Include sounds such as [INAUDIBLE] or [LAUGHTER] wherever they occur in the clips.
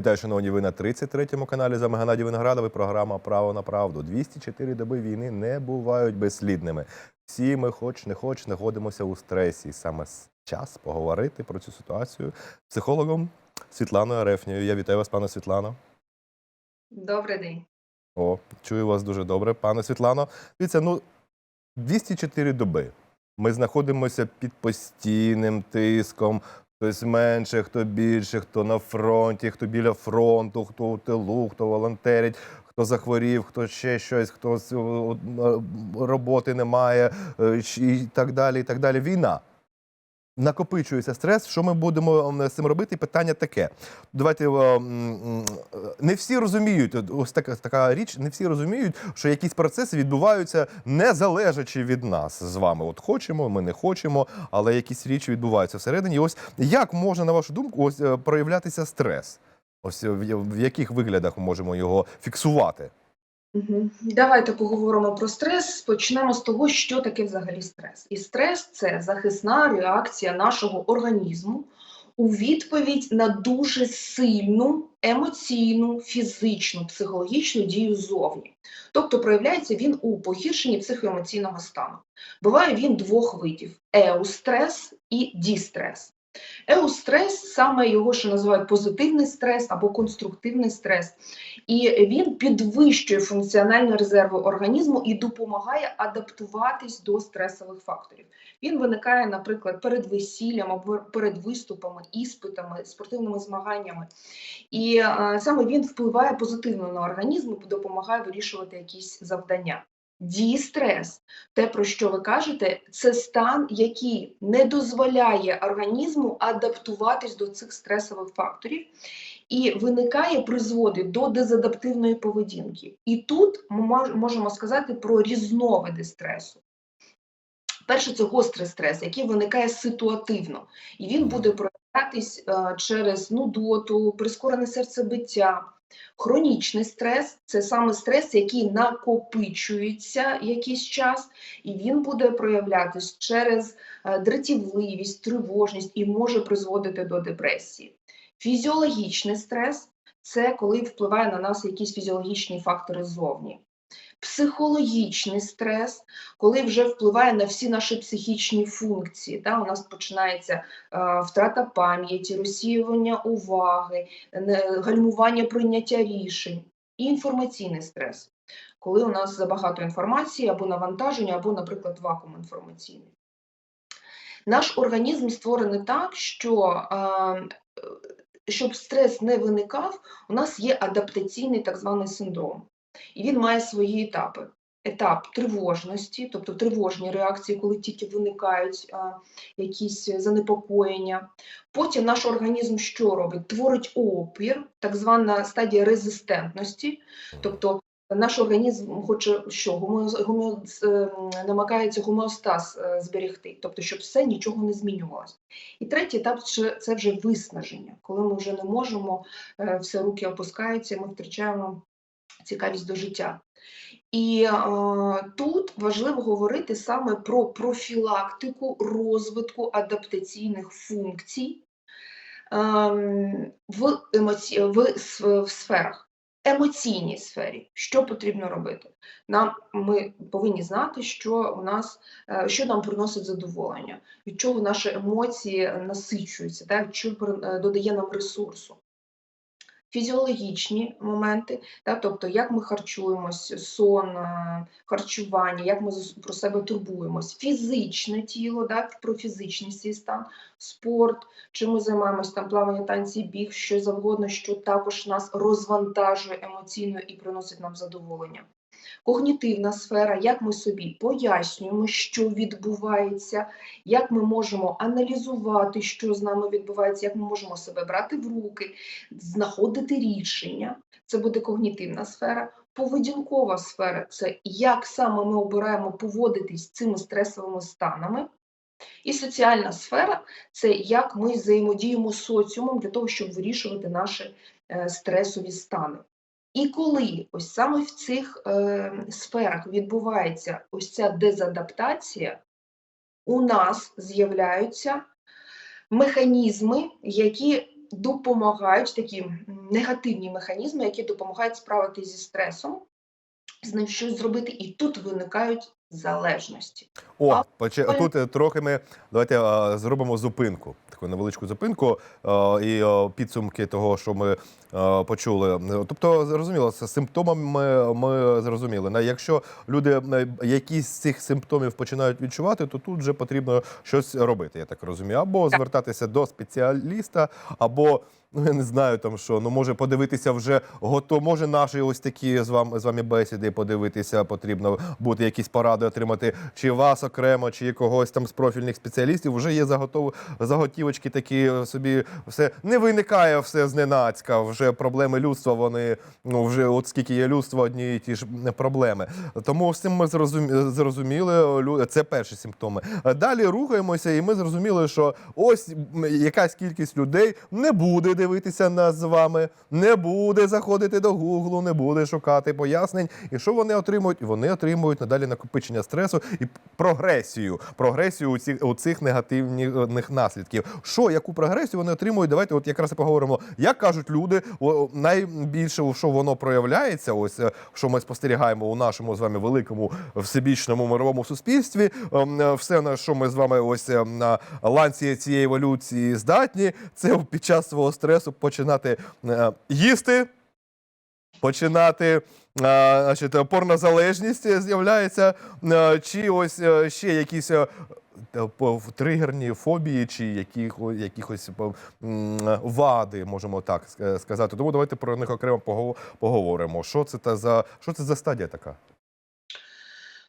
Вітаю, шановні, ви на 33-му каналі за Геннадій Виноградов і програма Право на правду. 204 доби війни не бувають безслідними. Всі ми, хоч не хоч, знаходимося у стресі. Саме час поговорити про цю ситуацію з психологом Світланою Арефнією. Я вітаю вас, пане Світлано. Добрий день. О, чую вас дуже добре, пане Світлано. Дивіться, ну 204 доби. Ми знаходимося під постійним тиском. Хтось менше, хто більше, хто на фронті, хто біля фронту, хто у тилу, хто волонтерить, хто захворів, хто ще щось, хто роботи немає, е, і так далі. І так далі. Війна. Накопичується стрес. Що ми будемо з цим робити? Питання таке. Давайте не всі розуміють. Ось така така річ. Не всі розуміють, що якісь процеси відбуваються не залежачи від нас з вами. От хочемо, ми не хочемо, але якісь річі відбуваються всередині. Ось як може, на вашу думку, ось е, проявлятися стрес? Ось е, в яких виглядах ми можемо його фіксувати? Давайте поговоримо про стрес. Почнемо з того, що таке взагалі стрес. І стрес це захисна реакція нашого організму у відповідь на дуже сильну емоційну, фізичну, психологічну дію зовні. Тобто проявляється він у погіршенні психоемоційного стану. Буває він двох видів: еустрес і дістрес. Еустрес саме його ще називають позитивний стрес або конструктивний стрес. І він підвищує функціональні резерви організму і допомагає адаптуватись до стресових факторів. Він виникає, наприклад, перед весіллям або перед виступами, іспитами, спортивними змаганнями. І е, саме він впливає позитивно на організм і допомагає вирішувати якісь завдання. Дістрес, те, про що ви кажете, це стан, який не дозволяє організму адаптуватись до цих стресових факторів і виникає, призводить до дезадаптивної поведінки. І тут ми можемо сказати про різновиди стресу. Перше, це гострий стрес, який виникає ситуативно, і він буде проявлятись е, через нудоту, прискорене серцебиття. Хронічний стрес це саме стрес, який накопичується якийсь час, і він буде проявлятись через е, дратівливість, тривожність і може призводити до депресії. Фізіологічний стрес це коли впливає на нас якісь фізіологічні фактори ззовні. Психологічний стрес, коли вже впливає на всі наші психічні функції. Та, у нас починається е, втрата пам'яті, розсіювання уваги, гальмування прийняття рішень. І інформаційний стрес, коли у нас забагато інформації або навантаження, або, наприклад, вакуум інформаційний. Наш організм створений так, що е, щоб стрес не виникав, у нас є адаптаційний так званий синдром. І він має свої етапи. Етап тривожності, тобто тривожні реакції, коли тільки виникають а, якісь занепокоєння. Потім наш організм що робить? Творить опір, так звана стадія резистентності, тобто наш організм хоче що? Гомо, ем, намагається гомеостаз е, зберегти, тобто щоб все нічого не змінювалося. І третій етап це- це вже виснаження, коли ми вже не можемо, е, все руки опускаються, ми втрачаємо цікавість до життя. І е, тут важливо говорити саме про профілактику розвитку адаптаційних функцій ем, в, емоці... в, с- в сферах. Емоційній сфері, що потрібно робити? Нам ми повинні знати, що у нас е, що нам приносить задоволення, від чого наші емоції насичуються, так, що е, додає нам ресурсу фізіологічні моменти, та, тобто як ми харчуємось, сон, е, харчування, як ми про себе турбуємось, фізичне тіло, так, про фізичний свій стан, спорт, чим ми займаємось, там плавання, танці, біг, що завгодно, що також нас розвантажує емоційно і приносить нам задоволення. Когнітивна сфера, як ми собі пояснюємо, що відбувається, як ми можемо аналізувати, що з нами відбувається, як ми можемо себе брати в руки, знаходити рішення. Це буде когнітивна сфера. Поведінкова сфера це як саме ми обираємо поводитись з цими стресовими станами. І соціальна сфера це як ми взаємодіємо соціумом для того, щоб вирішувати наші е, стресові стани. І коли ось саме в цих е, сферах відбувається ось ця дезадаптація, у нас з'являються механізми, які допомагають такі негативні механізми, які допомагають справитися зі стресом, з ним щось зробити, і тут виникають залежності. О, поче... Тут е, трохи ми давайте е, зробимо зупинку, таку невеличку зупинку е, і е, підсумки того, що ми е, почули. Тобто, зрозуміло, з симптомами ми, зрозуміли. На- Якщо люди якісь з цих симптомів починають відчувати, то тут вже потрібно щось робити, я так розумію. Або звертатися до спеціаліста, або. Ну, я не знаю, там що, ну може подивитися вже готово. Може, наші ось такі з вами з вами бесіди подивитися, потрібно буде якісь поради отримати, чи вас окремо, чи когось там з профільних спеціалістів. Вже є заготов... заготівочки такі собі все не виникає все зненацька. Вже проблеми людства. Вони ну вже от скільки є людства, одні і ті ж проблеми. Тому з цим ми зрозумі... зрозуміли. Це перші симптоми. Далі рухаємося, і ми зрозуміли, що ось якась кількість людей не буде дивитися нас з вами, не буде заходити до Гуглу, не буде шукати пояснень. І що вони отримують? Вони отримують надалі накопичення стресу і прогресію. Прогресію у цих, у цих негативних наслідків. Що, яку прогресію вони отримують? Давайте от якраз і поговоримо. Як кажуть люди, найбільше у що воно проявляється, ось е, що ми спостерігаємо у нашому з вами великому всебічному мировому суспільстві. ем, е, Все на що ми з вами ось е, на ланці цієї еволюції здатні, це під час свого стресу починати е, їсти, починати. е, Значить, порнозалежність з'являється, е, чи ось ще якісь тригерні фобії, чи яких, якихось вади, можемо так сказати. Тому давайте про них окремо поговоримо. Що це та за що це за стадія така?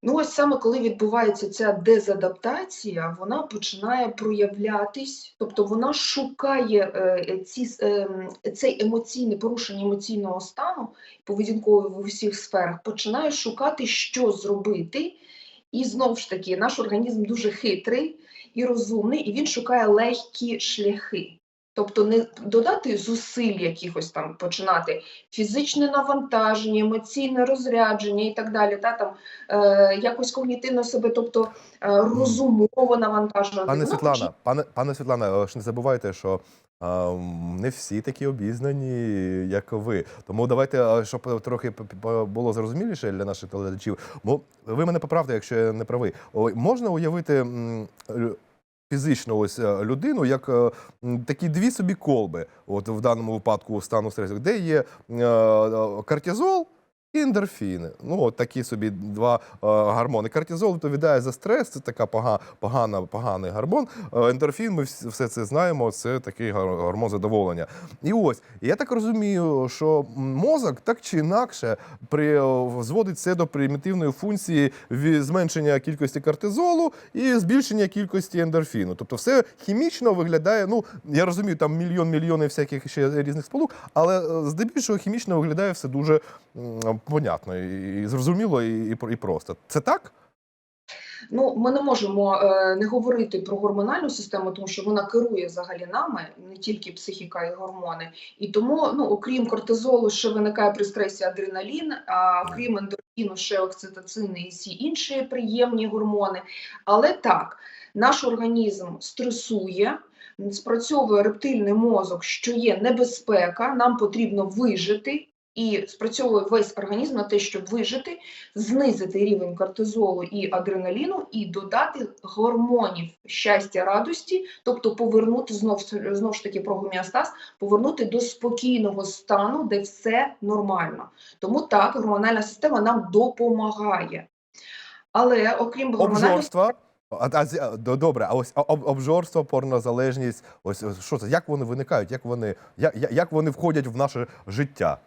Ну, ось саме коли відбувається ця дезадаптація, вона починає проявлятись, тобто вона шукає е, ці, е, цей емоційний порушення емоційного стану, поведінковий в усіх сферах, починає шукати, що зробити. І знову ж таки, наш організм дуже хитрий і розумний, і він шукає легкі шляхи. Тобто не додати зусиль якихось там починати фізичне навантаження, емоційне розрядження і так далі, та там е, якось когнітивно себе, тобто е, розумово навантажувати. Пане Світлана, пане, пане Світлана, ж не забувайте, що м, не всі такі обізнані, як ви. Тому давайте, щоб трохи було зрозуміліше для наших телеглядачів. Бо ви мене поправте, якщо я не правий. Можна уявити фізично ось е, людину, як е, такі дві собі колби, от в даному випадку стану стресу, де є е, кортизол. Ендорфіни. Ну, от такі собі два е, гормони. Кортизол відповідає за стрес, це така пога, погана, поганий гормон. Е, ендорфін, ми все це знаємо, це такий гор- гормон задоволення. І ось, я так розумію, що мозок так чи інакше при, е, зводить це до примітивної функції зменшення кількості кортизолу і збільшення кількості ендорфіну. Тобто все хімічно виглядає, ну, я розумію, там мільйон мільйони всяких ще різних сполук, але е, здебільшого хімічно виглядає все дуже понятно і зрозуміло, і, і, просто. Це так? Ну, ми не можемо е, не говорити про гормональну систему, тому що вона керує взагалі нами, не тільки психіка і гормони. І тому, ну, окрім кортизолу, ще виникає при стресі адреналін, а окрім ендорфіну, ще окситоцин і всі інші приємні гормони. Але так, наш організм стресує. Спрацьовує рептильний мозок, що є небезпека, нам потрібно вижити, і спрацьовує весь організм на те, щоб вижити, знизити рівень кортизолу і адреналіну і додати гормонів щастя, радості, тобто повернути знов, знов ж таки про гомеостаз, повернути до спокійного стану, де все нормально. Тому так, гормональна система нам допомагає. Але окрім гормональної А, а, добре, а ось об, обжорство, порнозалежність, ось ось що це? Як вони виникають? Як вони, як, як вони входять в наше життя?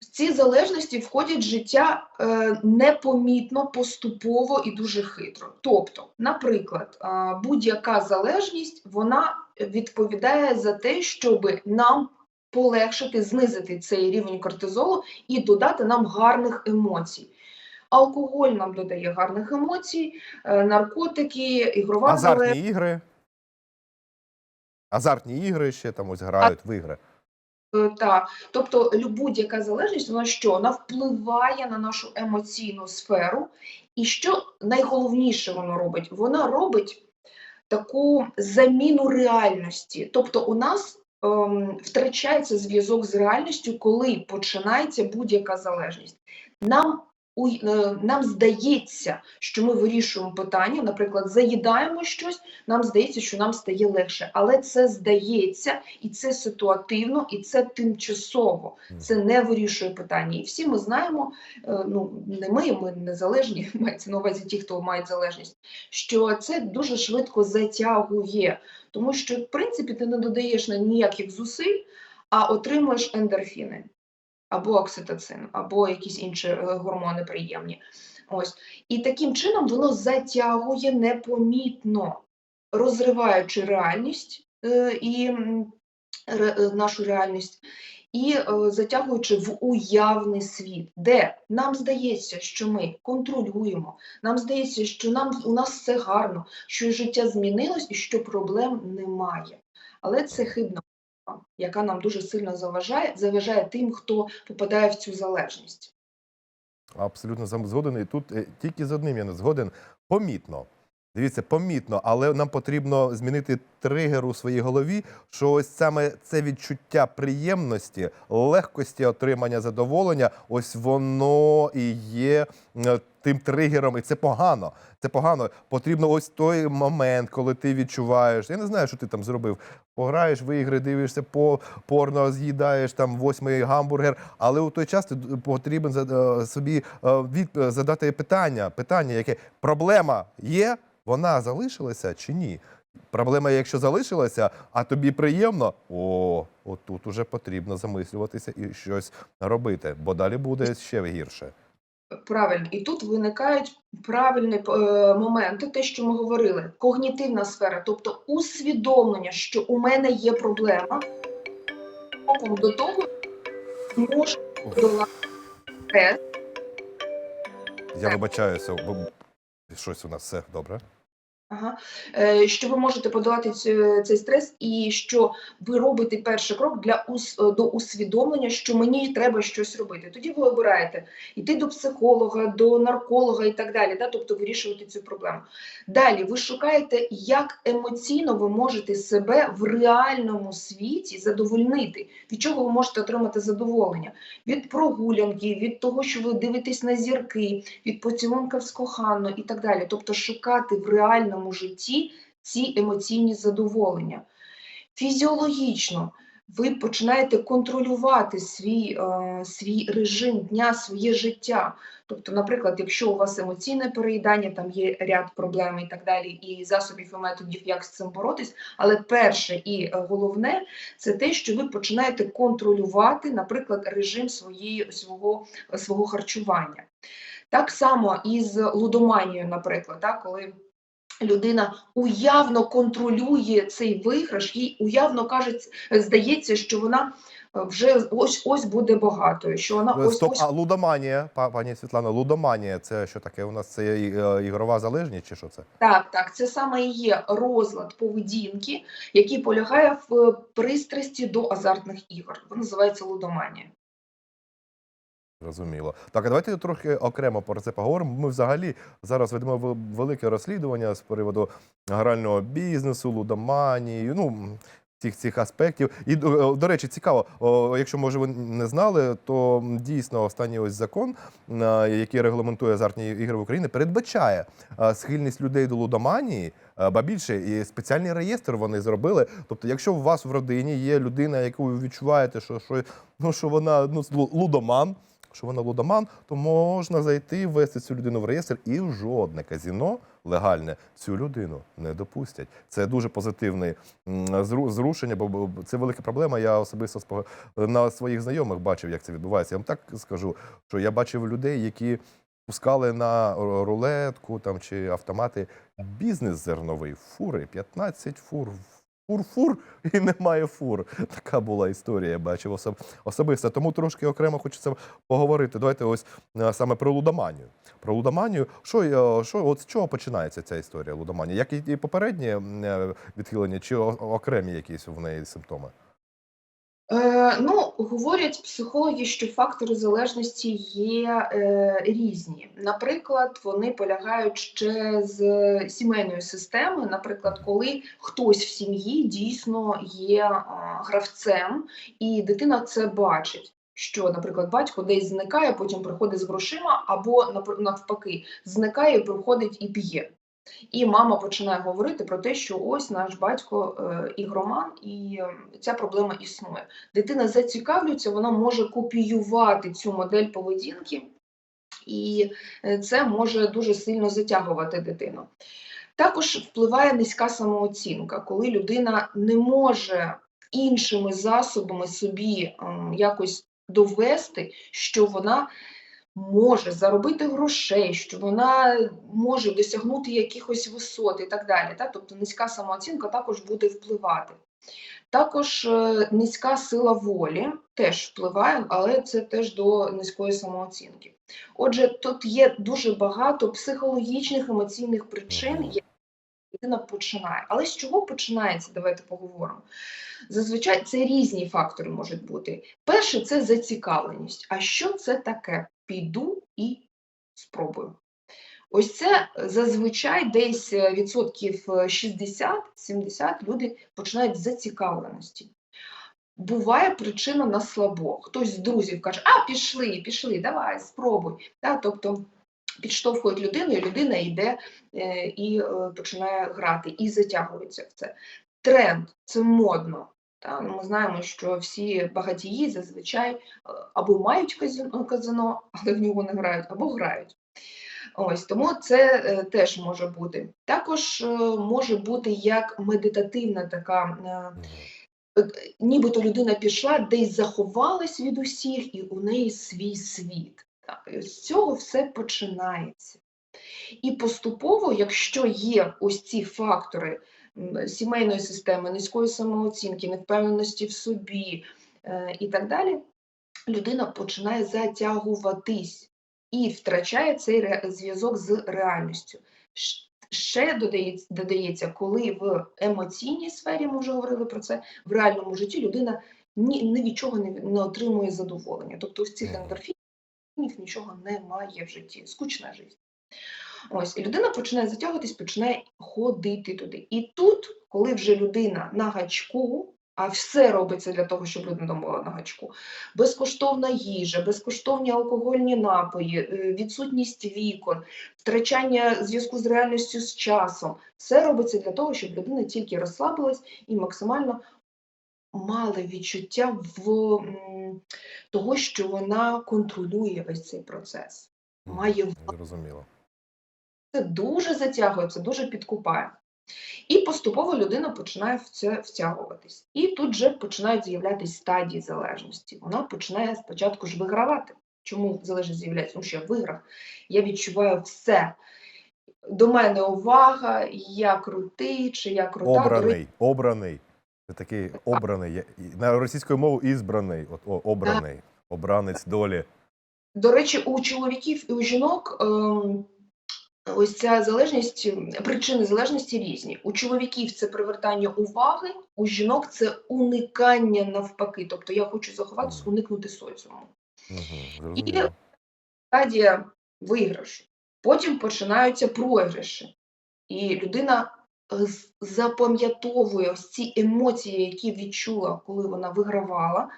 Ці залежності входять в життя е, непомітно, поступово і дуже хитро. Тобто, наприклад, е, будь-яка залежність вона відповідає за те, щоб нам полегшити, знизити цей рівень кортизолу і додати нам гарних емоцій. Алкоголь нам додає гарних емоцій, е, наркотики, ігрова Азартні ігри. Азартні ігри ще там ось грають в ігри. Е, Так, тобто будь-яка залежність, вона що? Вона впливає на нашу емоційну сферу. І що найголовніше воно робить? Вона робить таку заміну реальності. Тобто, у нас ем, втрачається зв'язок з реальністю, коли починається будь-яка залежність. Нам нам здається, що ми вирішуємо питання, наприклад, заїдаємо щось, нам здається, що нам стає легше, але це здається, і це ситуативно, і це тимчасово. Це не вирішує питання. І всі ми знаємо, е, ну не ми, ми незалежні, [LAUGHS] мається на увазі ті, хто мають залежність, що це дуже швидко затягує, тому що в принципі ти не додаєш на ніяких зусиль, а отримуєш ендорфіни або окситоцин, або якісь інші е, гормони приємні. Ось і таким чином воно затягує непомітно, розриваючи реальність е, і е, нашу реальність. І затягуючи в уявний світ, де нам здається, що ми контролюємо, нам здається, що нам у нас все гарно, що життя змінилось і що проблем немає. Але це уява, яка нам дуже сильно заважає, заважає тим, хто попадає в цю залежність. Абсолютно згоден. І тут е, тільки з одним я не згоден. Помітно. Дивіться, помітно, але нам потрібно змінити тригер у своїй голові, що ось саме це відчуття приємності, легкості отримання задоволення, ось воно і є е, тим тригером, і це погано. Це погано. Потрібно ось той момент, коли ти відчуваєш. Я не знаю, що ти там зробив. Пограєш в ігри, дивишся по порно, з'їдаєш там восьмий гамбургер. Але у той час ти потрібен е, собі е, від задати питання. Питання, яке проблема є, вона залишилася чи ні? Проблема, якщо залишилася, а тобі приємно, о, отут уже потрібно замислюватися і щось робити, бо далі буде ще гірше. Правильно, і тут виникають правильні е, моменти, те, що ми говорили, когнітивна сфера, тобто усвідомлення, що у мене є проблема, до того може долати Я вибачаюся, бо щось у нас все добре. Ага. Е, Що ви можете подолати цей стрес, і що ви робите перший крок для до усвідомлення, що мені треба щось робити. Тоді ви обираєте йти до психолога, до нарколога і так далі, да? тобто вирішувати цю проблему. Далі ви шукаєте, як емоційно ви можете себе в реальному світі задовольнити, від чого ви можете отримати задоволення. Від прогулянки, від того, що ви дивитесь на зірки, від поцілунка з коханою і так далі. Тобто шукати в реальному житті ці емоційні задоволення. Фізіологічно ви починаєте контролювати свій, е, свій режим дня, своє життя. Тобто, наприклад, якщо у вас емоційне переїдання, там є ряд проблем і так далі, і засобів і методів, як з цим боротись. Але перше і е, головне це те, що ви починаєте контролювати, наприклад, режим своєї, свого, свого харчування. Так само і з лудоманією, наприклад, так, коли людина уявно контролює цей виграш, їй уявно каже, здається, що вона е, вже ось ось буде багатою, що вона ось Е, Стоп, ось а лудоманія, па- пані Світлана, лудоманія це що таке? У нас це е, ігрова залежність чи що це? так, так, це саме і є розлад поведінки, який полягає в пристрасті до азартних ігор. Він називається лудоманія. Зрозуміло. Так, а давайте трохи окремо про це поговоримо. Ми взагалі зараз ведемо вел- велике розслідування з приводу грального бізнесу, лудоманії, ну цих цих аспектів. І до, до речі, цікаво, якщо може ви не знали, то дійсно останній ось закон, а, який регламентує азартні ігри в Україні, передбачає а, схильність людей до лудоманії. Ба більше і спеціальний реєстр вони зробили. Тобто, якщо у вас в родині є людина, яку ви відчуваєте, що, що, ну, що вона ну, лу- лудоман, що вона лудоман, то можна зайти, ввести цю людину в реєстр, і жодне казіно легальне цю людину не допустять. Це дуже позитивне зрушення, бо це велика проблема. Я особисто на своїх знайомих бачив, як це відбувається. Я вам так скажу, що я бачив людей, які пускали на рулетку там чи автомати бізнес зерновий, фури, 15 фур. Фур-фур [LAUGHS] і немає фур. Така була історія, я бачив особ- особисто. Тому трошки окремо хочеться поговорити. Давайте ось е, саме про лудоманію. Про лудоманію. Що, е, що от з чого починається ця історія лудоманії? Як і м, е, відхилення, чи окремі якісь в неї симптоми? Е, ну, говорять психологи, що фактори залежності є е, різні. Наприклад, вони полягають ще з сімейної системи. Наприклад, коли хтось в сім'ї дійсно є а, гравцем, і дитина це бачить. Що, наприклад, батько десь зникає, потім приходить з грошима, або навпаки, зникає, приходить і п'є. І мама починає говорити про те, що ось наш батько е, ігроман, і ця проблема існує. Дитина зацікавлюється, вона може копіювати цю модель поведінки, і е, це може дуже сильно затягувати дитину. Також впливає низька самооцінка, коли людина не може іншими засобами собі якось довести, що вона може заробити грошей, що вона може досягнути якихось висот і так далі. Так? Тобто низька самооцінка також буде впливати. Також е, низька сила волі теж впливає, але це теж до низької самооцінки. Отже, тут є дуже багато психологічних емоційних причин, які людина починає. Але з чого починається? Давайте поговоримо. Зазвичай це різні фактори можуть бути. Перше це зацікавленість. А що це таке? Піду і спробую. Ось це е, зазвичай десь е, відсотків е, 60-70 люди починають з зацікавленості. Буває причина на слабо. Хтось з друзів каже, а пішли, пішли, давай, спробуй. Та, тобто підштовхують людину, і людина йде е, і е, починає грати, і затягується в це. Тренд це модно. Та, ну, ми знаємо, що всі багатії зазвичай е, або мають казино, казино, [LAUGHS] але в нього не грають, або грають. Ось тому це е, теж може бути. Також е, може бути як медитативна така. нібито людина пішла, десь заховалась від усіх, і у неї свій світ. З цього все починається. І поступово, якщо є ось ці фактори сімейної системи, низької самооцінки, невпевненості в собі е, і так далі, людина починає затягуватись і втрачає цей зв'язок з реальністю. Ще додається, коли в емоційній сфері, ми вже говорили про це, в реальному житті людина ні, ні від чого не, не отримує задоволення. Тобто ось цих ендорфінів нічого немає в житті, скучна життя. Ось, і людина починає затягуватись, починає ходити туди. І тут, коли вже людина на гачку, а все робиться для того, щоб людина була на гачку, безкоштовна їжа, безкоштовні алкогольні напої, е, відсутність вікон, втрачання зв'язку з реальністю з часом, все робиться для того, щоб людина тільки розслабилась і максимально мала відчуття в того, що вона контролює весь цей процес. Має Зрозуміло. Це дуже затягує, це дуже підкупає. І поступово людина починає в це втягуватись. І тут вже починають з'являтися стадії залежності. Вона починає спочатку ж вигравати. Чому залежність з'являється? Тому що я виграв, я відчуваю все. До мене увага, я крутий, чи я крута. Обраний, обраний. Це такий обраний. На російською мовою ізбраний. От, о, обраний. Обранець долі. До речі, у чоловіків і у жінок ем, ось ця залежність, причини залежності різні. У чоловіків це привертання уваги, у жінок це уникання навпаки. Тобто я хочу заховатися, уникнути соціуму. Угу. І стадія виграшу. Потім починаються програші. І людина е, запам'ятовує ось ці емоції, які відчула, коли вона вигравала.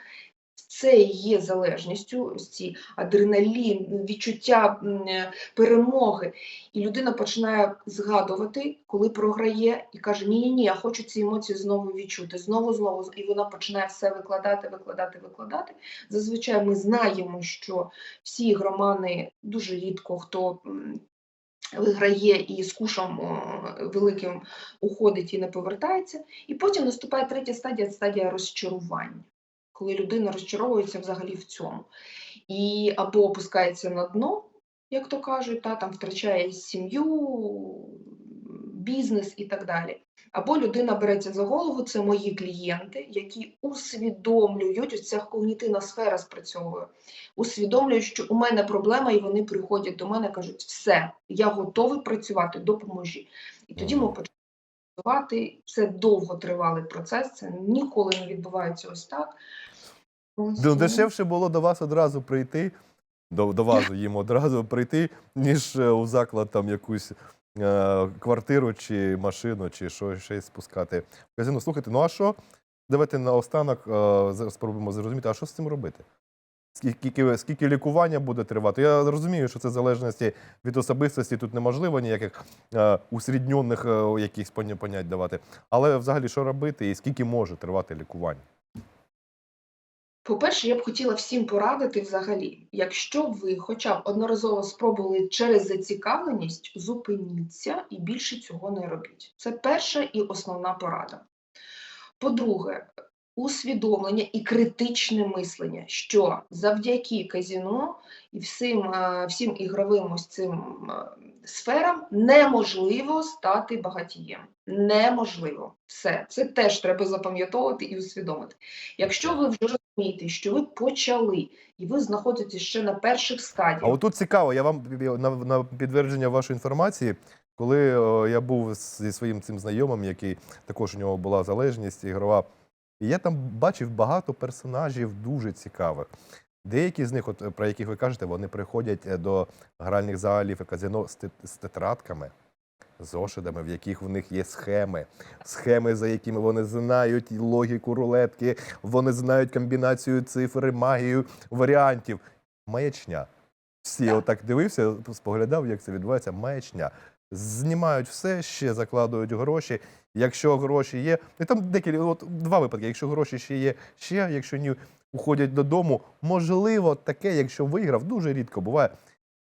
Це є залежністю, ось ці адреналін, відчуття е, перемоги. І людина починає згадувати, коли програє, і каже: Ні, ні, ні, я хочу ці емоції знову відчути, знову, знову. І вона починає все викладати, викладати, викладати. Зазвичай ми знаємо, що всі громани дуже рідко хто виграє і з кушом великим уходить і не повертається. І потім наступає третя стадія стадія розчарування, коли людина розчаровується взагалі в цьому. І або опускається на дно, як то кажуть, та, там втрачає сім'ю, бізнес і так далі. Або людина береться за голову, це мої клієнти, які усвідомлюють, ось ця когнітивна сфера спрацьовує, усвідомлюють, що у мене проблема, і вони приходять до мене і кажуть, все, я готовий працювати, допоможі. І тоді ми починаємо стабілізувати. Це довготривалий процес, це ніколи не відбувається ось так. Ну, ну, Дешевше було до вас одразу прийти, до, до вас їм одразу прийти, ніж е, у заклад там якусь е, квартиру чи машину, чи що ще спускати в казино. Слухайте, ну а що? Давайте наостанок е, зараз спробуємо зрозуміти, а що з цим робити? Скільки, скільки лікування буде тривати? Я розумію, що це в залежності від особистості, тут неможливо ніяких е, усрідньоних е, якихось понять давати. Але взагалі що робити і скільки може тривати лікування? По-перше, я б хотіла всім порадити взагалі, якщо ви хоча б одноразово спробували через зацікавленість, зупиніться і більше цього не робіть. Це перша і основна порада. По-друге, усвідомлення і критичне мислення, що завдяки казіно і всім, е, всім ігровим ось цим е, сферам неможливо стати багатієм. Неможливо. Все. Це теж треба запам'ятовувати і усвідомити. Якщо ви вже розумієте, що ви почали і ви знаходитесь ще на перших А стадіях, отут цікаво, я вам на, на підтвердження вашої інформації, коли о, я був зі своїм цим знайомим, який також у нього була залежність ігрова, і я там бачив багато персонажів дуже цікавих. Деякі з них, от, про яких ви кажете, вони приходять е, до гральних залів і казино з, те- з тетрадками, зошитами, в яких в них є схеми. Схеми, за якими вони знають логіку рулетки, вони знають комбінацію цифр, магію, варіантів. Маячня. Всі Так. отак дивився, споглядав, як це відбувається. Маячня. Знімають все, ще закладують гроші. Якщо гроші є, і там декілька, от два випадки. Якщо гроші ще є, ще, якщо ні, уходять додому. Можливо, таке, якщо виграв, дуже рідко буває.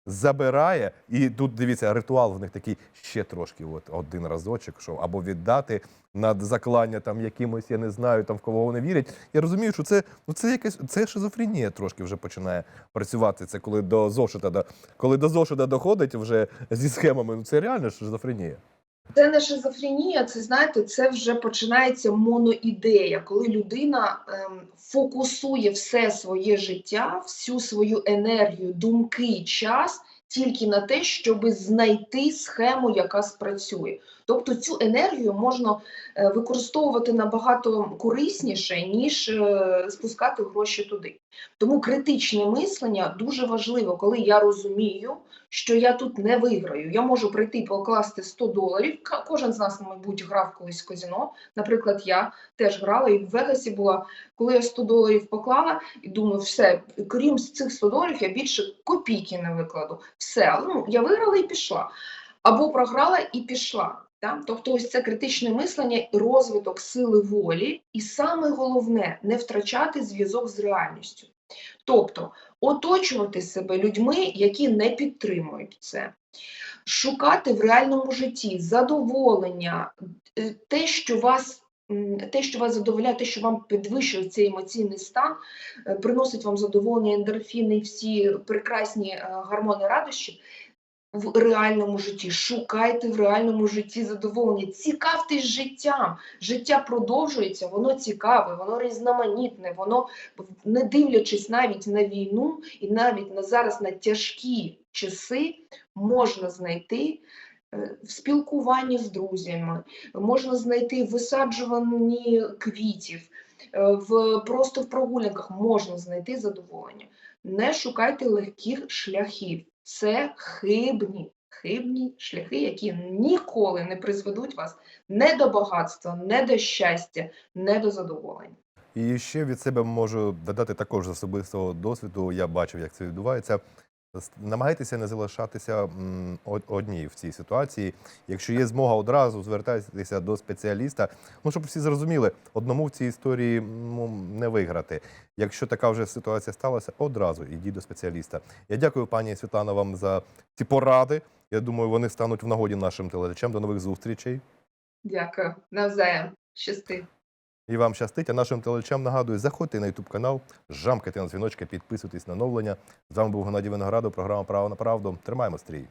Забирає, і тут дивіться, ритуал в них такий ще трошки, от один разочок, що або віддати над заклання там якимось, я не знаю, там в кого вони вірять. Я розумію, що це ну це якась це шизофренія трошки вже починає працювати. Це коли до зошита коли до зошита доходить вже зі схемами. Ну це реально шизофренія. Це не шизофренія, це знаєте, це вже починається моноідея, коли людина ем, фокусує все своє життя, всю свою енергію, думки, час тільки на те, щоб знайти схему, яка спрацює. Тобто цю енергію можна е, використовувати набагато корисніше, ніж е, спускати гроші туди. Тому критичне мислення дуже важливо, коли я розумію, що я тут не виграю. Я можу прийти покласти 100 доларів. Кожен з нас, мабуть, грав колись в казино. Наприклад, я теж грала і в Вегасі була. Коли я 100 доларів поклала і думаю, все, крім цих 100 доларів, я більше копійки не викладу. Все, ну, я виграла і пішла. Або програла і пішла. Так? Тобто, ось це критичне мислення розвиток сили волі, і саме головне не втрачати зв'язок з реальністю. Тобто оточувати себе людьми, які не підтримують це, шукати в реальному житті задоволення, е, те, що вас. Те, що вас задовольняє, те, що вам підвищує цей емоційний стан, е, приносить вам задоволення, ендорфіни, всі прекрасні е, гормони радощі в реальному житті. Шукайте в реальному житті задоволення. Цікавтесь життям. Життя продовжується, воно цікаве, воно різноманітне, воно не дивлячись навіть на війну і навіть на зараз на тяжкі часи, можна знайти. е, В спілкуванні з друзями можна знайти висаджуванні квітів, е, в просто в прогулянках можна знайти задоволення. Не шукайте легких шляхів. Це хибні, хибні шляхи, які ніколи не призведуть вас не до багатства, не до щастя, не до задоволення. І ще від себе можу додати також з особистого досвіду. Я бачив, як це відбувається. Намагайтеся не залишатися м, од- одні в цій ситуації. Якщо є змога одразу звертайтеся до спеціаліста. Ну щоб всі зрозуміли, одному в цій історії ну, не виграти. Якщо така вже ситуація сталася, одразу йдіть до спеціаліста. Я дякую, пані Світлана, вам за ці поради. Я думаю, вони стануть в нагоді нашим телеглядачам. До нових зустрічей. Дякую. Навзаєм. Щасти. І вам щастить, а нашим телечам нагадую, заходьте на YouTube канал, жамкайте на дзвіночки, підписуйтесь на оновлення. З вами був Геннадій Виноградов, програма Право на правду. Тримаємо стрій.